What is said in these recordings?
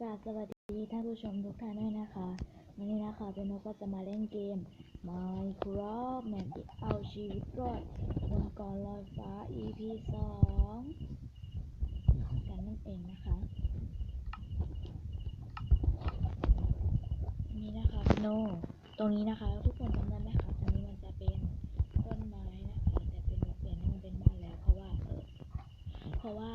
กราบสวัสดีท่านผู้ชมทุกท่านด้วยนะคะ วันนี้นะคะเป็นนกก็จะมาเล่นเกม Minecraft แมปเอาชีวิตรอดบนกาะลอยฟ้า EP สองกันนั่นเองนะคะนี่นะคะพี่โนตรงนี้นะคะทุกคนจำได้ไหมคะตรงนี้มันจะเป็นต้นไม้นะคะแต่เป็นเปลี่ยนให้มันเป็นบ้านแล้วเพราะว่าเพราะว่า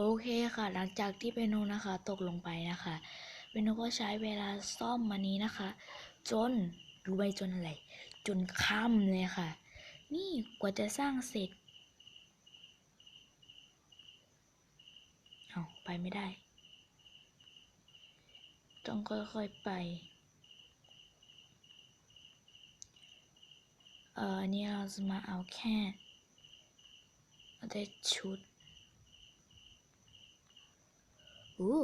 โอเคค่ะ หลังจากที่เปโนนะคะ ตกลงไปนะคะเปโนก็ใช้เวลาซ่อมมานี้นะคะ จนรู้ไหมจนอะไร จนค่ำเลยค่ะ นี่กว่าจะสร้างเสร็จเอาไปไม่ได้ ต้องค่อยๆไปเอออันนี้เราจะมาเอาแค่เอาได้ชุด อู้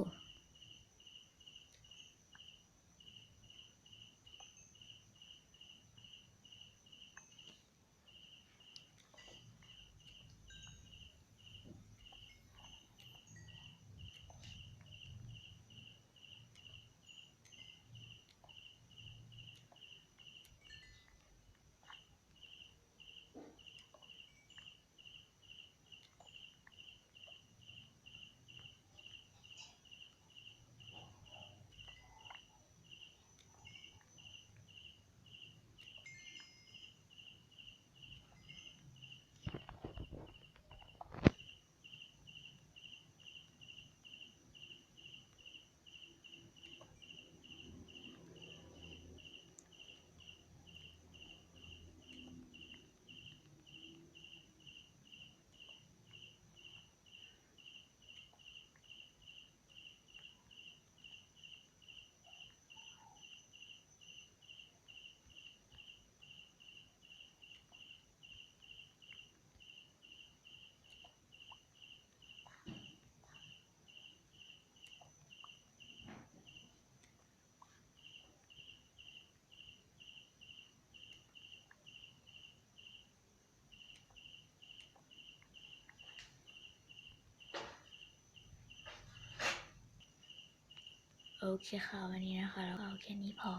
โอเคค่ะ วันนี้นะคะ เราก็เอาแค่นี้พอ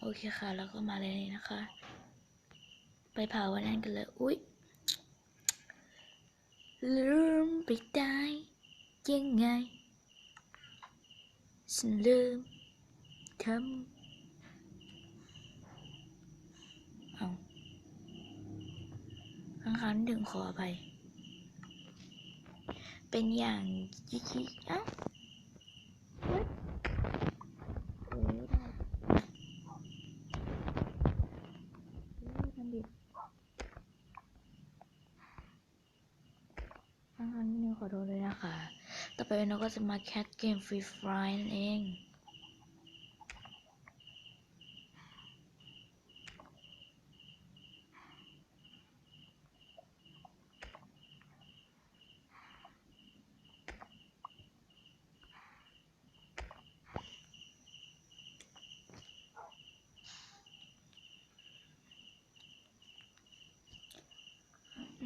โอเคค่ะ แล้วก็มาเลยนะคะ ไปเผาวันนั้นกันเลย อุ๊ยลืมไปได้ยังไงฉันลืมทำเอา ครั้งหนึ่งขออภัย เป็นอย่างยิ่งๆเอ้าเฮ้ยเออไม่ได้เออทำดิครั้งครั้ขอโทษเลยนะคะ ต่อไปเราก็จะมาแคทเกมฟรีไฟนั่นเอง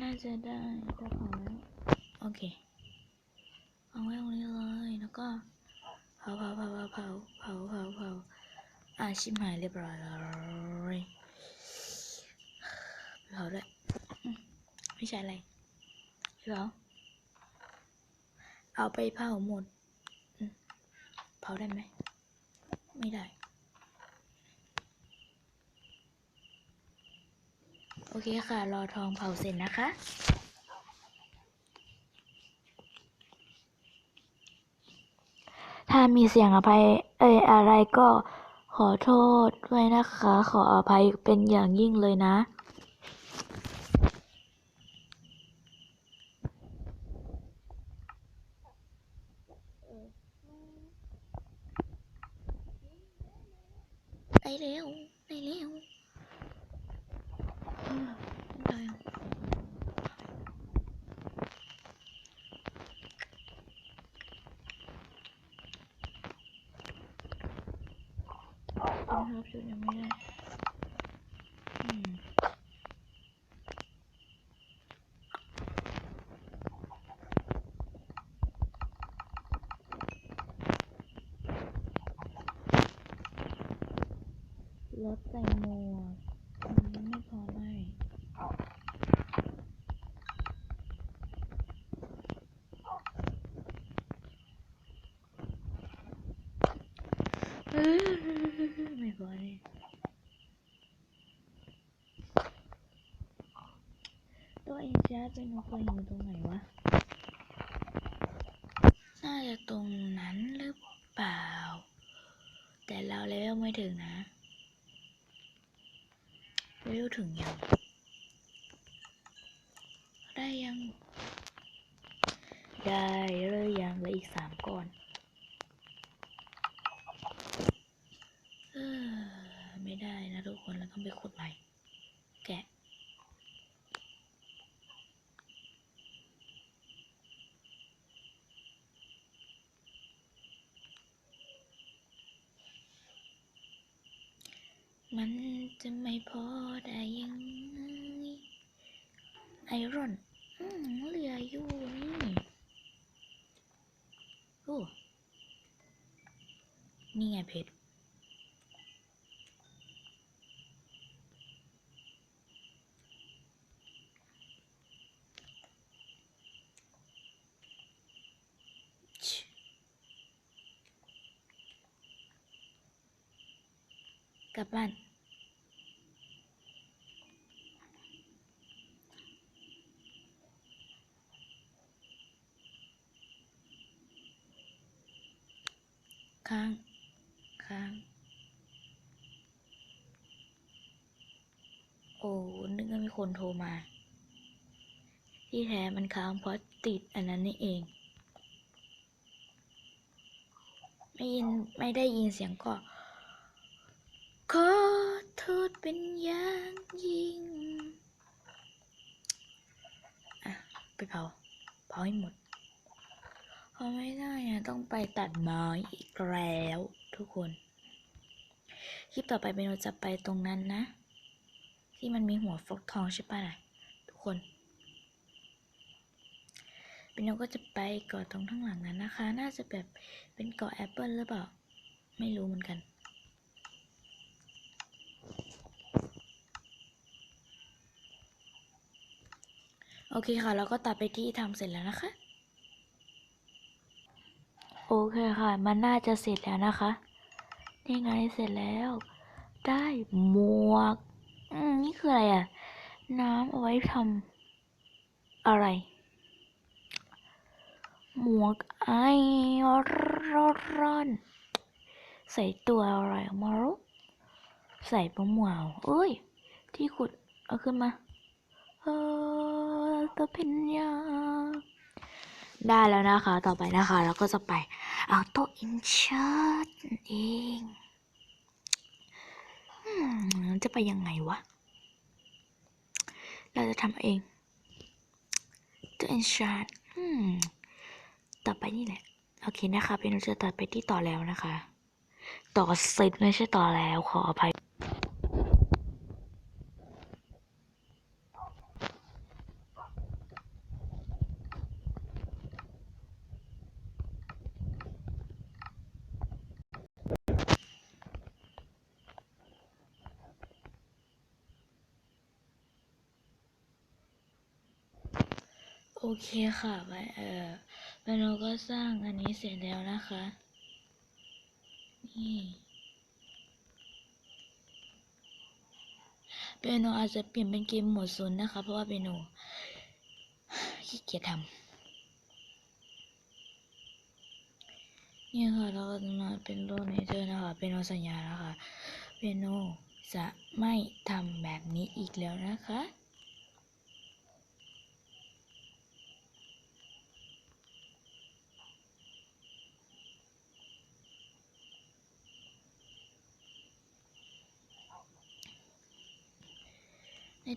น่าจะได้จะพอแล้วโอเค เอาไว้ตรงนี้เลยแล้วก็เผาเผาเผาเผาเผาเผาเผาอะชิมหายเรียบร้อยเลยเผาด้วยไม่ใช่อะไรเผาเอาไปเผาหมดเผาได้ไหมไม่ได้ โอเคค่ะ รอทองเผาเสร็จนะคะ ถ้ามีเสียงอภัยเอ้ยอะไรก็ขอโทษด้วยนะคะ ขออภัยเป็นอย่างยิ่งเลยนะได้เร็วได้เร็วเออได้อะ นะครับชุดยังไม่ได้รถแตงโมอะมันไม่พอได้ โนะเป็นนกเคยเห็นตรงไหนวะ น่าจะตรงนั้นหรือเปล่า แต่เราเลเวลไม่ถึงนะเลเวลถึงยัง ได้ยัง ได้เลยยังเหลืออีกสามก้อน เออไม่ได้นะทุกคนเราต้องไปขุดใหม่ แกะ มันจะไม่พอได้ยังไงไอรอน อืมเหลืออยู่นี่โอ้นี่ไงเพชร ชิ กลับบ้าน ค้าง ค้าง โอ้ นึกว่ามีคนโทรมา ที่แท้มันค้างเพราะติดอันนั้นนี่เอง ไม่ยิน ไม่ได้ยินเสียงก็ ขอโทษเป็นอย่างยิ่ง อะ ไปเผา เผาให้หมดเพราไม่ได้อะต้องไปตัดไม้อีกแล้วทุกคน คลิปต่อไปเป็นเราจะไปตรงนั้นนะ ที่มันมีหัวฟอกทองใช่ปะล่ะทุกคนเป็นเราก็จะไปเกาะตรงข้างหลังนั้นนะคะ น่าจะแบบเป็นเกาะแอปเปิลหรือเปล่า ไม่รู้เหมือนกัน โอเคค่ะ เราก็ตัดไปที่ทำเสร็จแล้วนะคะ โอเคค่ะ มันน่าจะเสร็จแล้วนะคะ นี่ไงเสร็จแล้ว ได้หมวก อืมนี่คืออะไรอะ น้ำเอาไว้ทำอะไร หมวกไอรอนใส่ตัวอะไรมารู้ใส่ปะหมวกเอ้ย ที่ขุดเอาขึ้นมา ตัวเพนยาได้แล้วนะคะ ต่อไปนะคะเราก็จะไปเอาโต๊ะอินชาร์ตเองจะไปยังไงวะ เราจะทำเองตัวอินชาร์ตต่อไปนี่แหละ โอเคนะคะเป็นเราจะตัดไปที่ต่อแล้วนะคะ ต่อเสร็จไม่ใช่ต่อแล้วขออภัย โอเคค่ะไปเออแล้วเราก็สร้างอันนี้เสร็จแล้วนะคะ นี่เปียโนอาจจะเปลี่ยนเป็นเกมโหมดศูนย์นะคะ เพราะว่าเปียโนขี้เกียจทำนี่ค่ะเราก็จะมาเป็นโลกเนเธอร์นะคะ เปโนสัญญานะคะ เปโนจะไม่ทำแบบนี้อีกแล้วนะคะ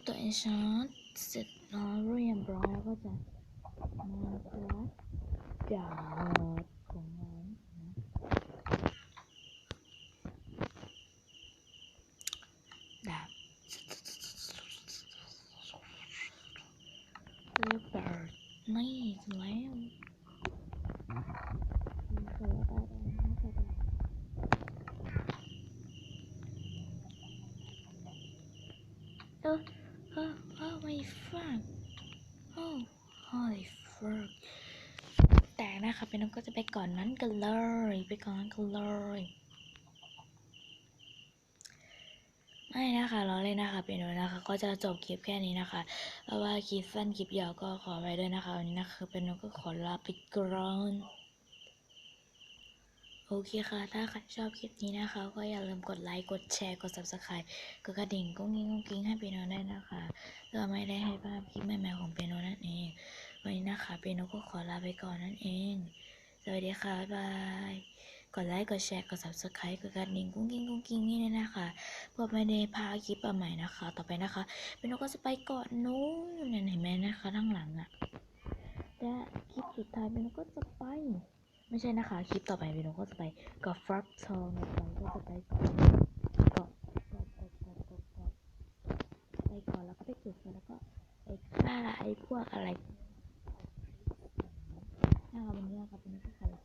ตัวเอชาร์จเสร็จแล้วเรียบร้อยก็จะมาครับดาบของน้องนะดาบเรียบร้อยนี่แล้วนี่คือว่าได้แล้วนะคะได้เออ Oh, oh my fuck. Oh, holy fuck. แต่ นะคะเป็นน้องก็จะไปก่อนนั้นกันเลย ไปก่อนนั้นกันเลยไม่นะคะล้อเล่นะคะเป็นโนนะคะ ก็จะจบคลิปแค่นี้นะคะเพราะว่าคลิปสั้นคลิปยาวก็ขอไว้ด้วยนะคะวันนี้นะคะเป็นโนก็ขอลาไปก่อนโอเคค่ะ ถ้าใครชอบคลิปนี้นะคะ ก็อย่าลืมกดไลค์ กดแชร์ กด subscribe กดกระดิ่งกุ้งกิ้งกุ้งกิ้งให้เป็นโนได้นะคะเพื่อไม่ได้ให้พลาดคลิปใหม่ๆของเป็นโนนั่นเอง วันนี้นะคะเปนโนก็ขอลาไปก่อนนั่นเอง สวัสดีค่ะ บ๊ายบาย กดไลค์กดแชร์กด subscribe กดกระดิ่งกุ้งกิ้งกุ้งกิ้งนี่เลยนะคะเพื่อไม่ได้พาคลิปมาใหม่นะคะ ต่อไปนะคะเป็นนก็จะไปเกาะนู้นเนี่ยเห็นไหมนะคะด้านหลังอะและคลิปสุดท้ายเป็นนก็จะไปไม่ใช่นะคะ คลิปต่อไปเป็นนก็จะไปเกาะฟรักทองนะคะก็จะไปเกาะเกาะเกาะเกาะเกาะเกาะเกาะไปเกาะแล้วก็ไปเก็บเสร็จแล้วก็ไปฆ่าไอ้พวกอะไร นะคะวัน